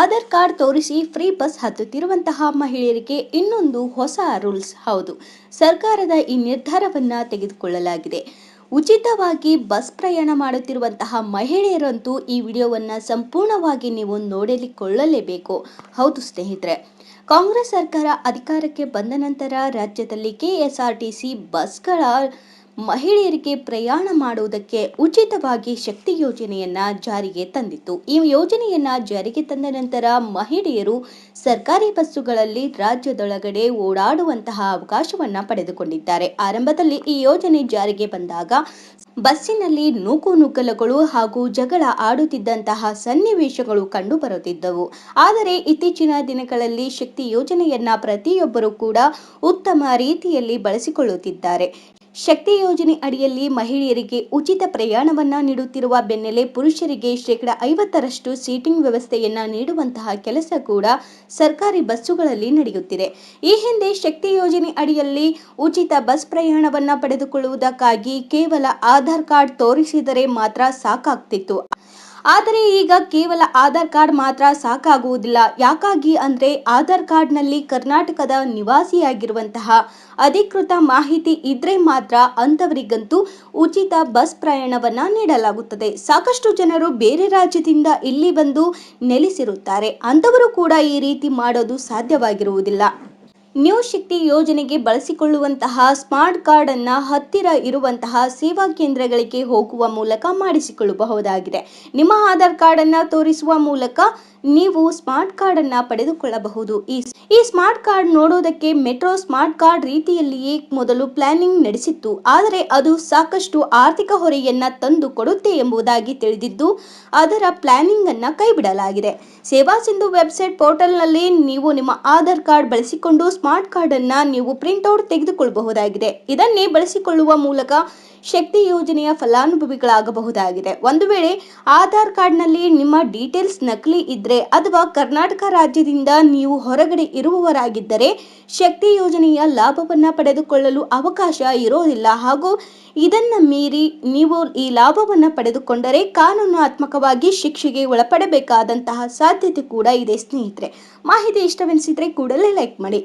Aadhaar card ತೋರಿಸಿ free bus ಹತ್ತುತ್ತಿರುವಂತಹ ಮಹಿಳೆಯರಿಗೆ ಇನ್ನೊಂದು ಹೊಸ ರೂಲ್ಸ್. ಹೌದು, ಸರ್ಕಾರದ ಈ ನಿರ್ಧಾರವನ್ನು ತೆಗೆದುಕೊಳ್ಳಲಾಗಿದೆ. ಉಚಿತವಾಗಿ ಬಸ್ ಪ್ರಯಾಣ ಮಾಡುತ್ತಿರುವಂತಹ ಮಹಿಳೆಯರಂತೂ ಈ ವಿಡಿಯೋವನ್ನು ಸಂಪೂರ್ಣವಾಗಿ ನೀವು ನೋಡಲಿಕೊಳ್ಳಲೇಬೇಕು ಹೌದು ಸ್ನೇಹಿತರೆ, ಕಾಂಗ್ರೆಸ್ ಸರ್ಕಾರ ಅಧಿಕಾರಕ್ಕೆ ಬಂದ ನಂತರ ರಾಜ್ಯದಲ್ಲಿ ಕೆಎಸ್ಆರ್ಟಿಸಿ ಬಸ್ಗಳ ಮಹಿಳೆಯರಿಗೆ ಪ್ರಯಾಣ ಮಾಡುವುದಕ್ಕೆ ಉಚಿತವಾಗಿ ಶಕ್ತಿ ಯೋಜನೆಯನ್ನ ಜಾರಿಗೆ ತಂದಿತ್ತು. ಈ ಯೋಜನೆಯನ್ನ ಜಾರಿಗೆ ತಂದ ನಂತರ ಮಹಿಳೆಯರು ಸರ್ಕಾರಿ ಬಸ್ಸುಗಳಲ್ಲಿ ರಾಜ್ಯದೊಳಗಡೆ ಓಡಾಡುವಂತಹ ಅವಕಾಶವನ್ನ ಪಡೆದುಕೊಂಡಿದ್ದಾರೆ. ಆರಂಭದಲ್ಲಿ ಈ ಯೋಜನೆ ಜಾರಿಗೆ ಬಂದಾಗ ಬಸ್ಸಿನಲ್ಲಿ ನೂಕು ನುಗ್ಗಲುಗಳು ಹಾಗೂ ಜಗಳ ಆಡುತ್ತಿದ್ದಂತಹ ಸನ್ನಿವೇಶಗಳು ಕಂಡು ಬರುತ್ತಿದ್ದವು ಆದರೆ ಇತ್ತೀಚಿನ ದಿನಗಳಲ್ಲಿ ಶಕ್ತಿ ಯೋಜನೆಯನ್ನ ಪ್ರತಿಯೊಬ್ಬರೂ ಕೂಡ ಉತ್ತಮ ರೀತಿಯಲ್ಲಿ ಬಳಸಿಕೊಳ್ಳುತ್ತಿದ್ದಾರೆ. ಶಕ್ತಿ ಯೋಜನೆ ಅಡಿಯಲ್ಲಿ ಮಹಿಳೆಯರಿಗೆ ಉಚಿತ ಪ್ರಯಾಣವನ್ನ ನೀಡುತ್ತಿರುವ ಬೆನ್ನಲ್ಲೇ ಪುರುಷರಿಗೆ ಶೇಕಡ ಐವತ್ತರಷ್ಟು ಸೀಟಿಂಗ್ ವ್ಯವಸ್ಥೆಯನ್ನ ನೀಡುವಂತಹ ಕೆಲಸ ಕೂಡ ಸರ್ಕಾರಿ ಬಸ್ಸುಗಳಲ್ಲಿ ನಡೆಯುತ್ತಿದೆ. ಈ ಹಿಂದೆ ಶಕ್ತಿ ಯೋಜನೆ ಅಡಿಯಲ್ಲಿ ಉಚಿತ ಬಸ್ ಪ್ರಯಾಣವನ್ನ ಪಡೆದುಕೊಳ್ಳುವುದಕ್ಕಾಗಿ ಕೇವಲ ಆಧಾರ್ ಕಾರ್ಡ್ ತೋರಿಸಿದರೆ ಮಾತ್ರ ಸಾಕಾಗ್ತಿತ್ತು. ಆದರೆ ಈಗ ಕೇವಲ ಆಧಾರ್ ಕಾರ್ಡ್ ಮಾತ್ರ ಸಾಕಾಗುವುದಿಲ್ಲ. ಯಾಕಾಗಿ ಅಂದರೆ ಆಧಾರ್ ಕಾರ್ಡ್ನಲ್ಲಿ ಕರ್ನಾಟಕದ ನಿವಾಸಿಯಾಗಿರುವಂತಹ ಅಧಿಕೃತ ಮಾಹಿತಿ ಇದ್ರೆ ಮಾತ್ರ ಅಂಥವರಿಗಂತೂ ಉಚಿತ ಬಸ್ ಪ್ರಯಾಣವನ್ನು ನೀಡಲಾಗುತ್ತದೆ. ಸಾಕಷ್ಟು ಜನರು ಬೇರೆ ರಾಜ್ಯದಿಂದ ಇಲ್ಲಿ ಬಂದು ನೆಲೆಸಿರುತ್ತಾರೆ. ಅಂಥವರು ಕೂಡ ಈ ರೀತಿ ಮಾಡೋದು ಸಾಧ್ಯವಾಗಿರುವುದಿಲ್ಲ. ನ್ಯೂ ಶಕ್ತಿ ಯೋಜನೆಗೆ ಬಳಸಿಕೊಳ್ಳುವಂತಹ ಸ್ಮಾರ್ಟ್ ಕಾರ್ಡ್ ಅನ್ನ ಹತ್ತಿರ ಇರುವಂತಹ ಸೇವಾ ಕೇಂದ್ರಗಳಿಗೆ ಹೋಗುವ ಮೂಲಕ ಮಾಡಿಸಿಕೊಳ್ಳಬಹುದಾಗಿದೆ. ನಿಮ್ಮ ಆಧಾರ್ ಕಾರ್ಡ್ ಅನ್ನ ತೋರಿಸುವ ಮೂಲಕ ನೀವು ಸ್ಮಾರ್ಟ್ ಕಾರ್ಡ್ ಅನ್ನ ಪಡೆದುಕೊಳ್ಳಬಹುದು. ಈ ಈ ಸ್ಮಾರ್ಟ್ ಕಾರ್ಡ್ ನೋಡೋದಕ್ಕೆ ಮೆಟ್ರೋ ಸ್ಮಾರ್ಟ್ ಕಾರ್ಡ್ ರೀತಿಯಲ್ಲಿಯೇ ಮೊದಲು ಪ್ಲಾನಿಂಗ್ ನಡೆಸಿತ್ತು. ಆದರೆ ಅದು ಸಾಕಷ್ಟು ಆರ್ಥಿಕ ಹೊರೆಯನ್ನ ತಂದು ಕೊಡುತ್ತೆ ಎಂಬುದಾಗಿ ತಿಳಿದಿದ್ದು, ಅದರ ಪ್ಲಾನಿಂಗ್ ಅನ್ನ ಕೈಬಿಡಲಾಗಿದೆ. ಸೇವಾ ಸಿಂಧು ವೆಬ್ಸೈಟ್ ಪೋರ್ಟಲ್ನಲ್ಲಿ ನೀವು ನಿಮ್ಮ ಆಧಾರ್ ಕಾರ್ಡ್ ಬಳಸಿಕೊಂಡು ಸ್ಮಾರ್ಟ್ ಕಾರ್ಡ್ ಅನ್ನ ನೀವು ಪ್ರಿಂಟ್ಔಟ್ ತೆಗೆದುಕೊಳ್ಳಬಹುದಾಗಿದೆ. ಇದನ್ನೇ ಬಳಸಿಕೊಳ್ಳುವ ಮೂಲಕ ಶಕ್ತಿ ಯೋಜನೆಯ ಫಲಾನುಭವಿಗಳಾಗಬಹುದಾಗಿದೆ. ಒಂದು ವೇಳೆ ಆಧಾರ್ ಕಾರ್ಡ್ನಲ್ಲಿ ನಿಮ್ಮ ಡೀಟೇಲ್ಸ್ ನಕಲಿ ಇದ್ದರೆ ಅಥವಾ ಕರ್ನಾಟಕ ರಾಜ್ಯದಿಂದ ನೀವು ಹೊರಗಡೆ ಇರುವವರಾಗಿದ್ದರೆ ಶಕ್ತಿ ಯೋಜನೆಯ ಲಾಭವನ್ನು ಪಡೆದುಕೊಳ್ಳಲು ಅವಕಾಶ ಇರೋದಿಲ್ಲ. ಹಾಗೂ ಇದನ್ನು ಮೀರಿ ನೀವು ಈ ಲಾಭವನ್ನು ಪಡೆದುಕೊಂಡರೆ ಕಾನೂನಾತ್ಮಕವಾಗಿ ಶಿಕ್ಷೆಗೆ ಒಳಪಡಬೇಕಾದಂತಹ ಸಾಧ್ಯತೆ ಕೂಡ ಇದೆ ಸ್ನೇಹಿತರೆ. ಮಾಹಿತಿ ಇಷ್ಟವೆನಿಸಿದರೆ ಕೂಡಲೇ ಲೈಕ್ ಮಾಡಿ.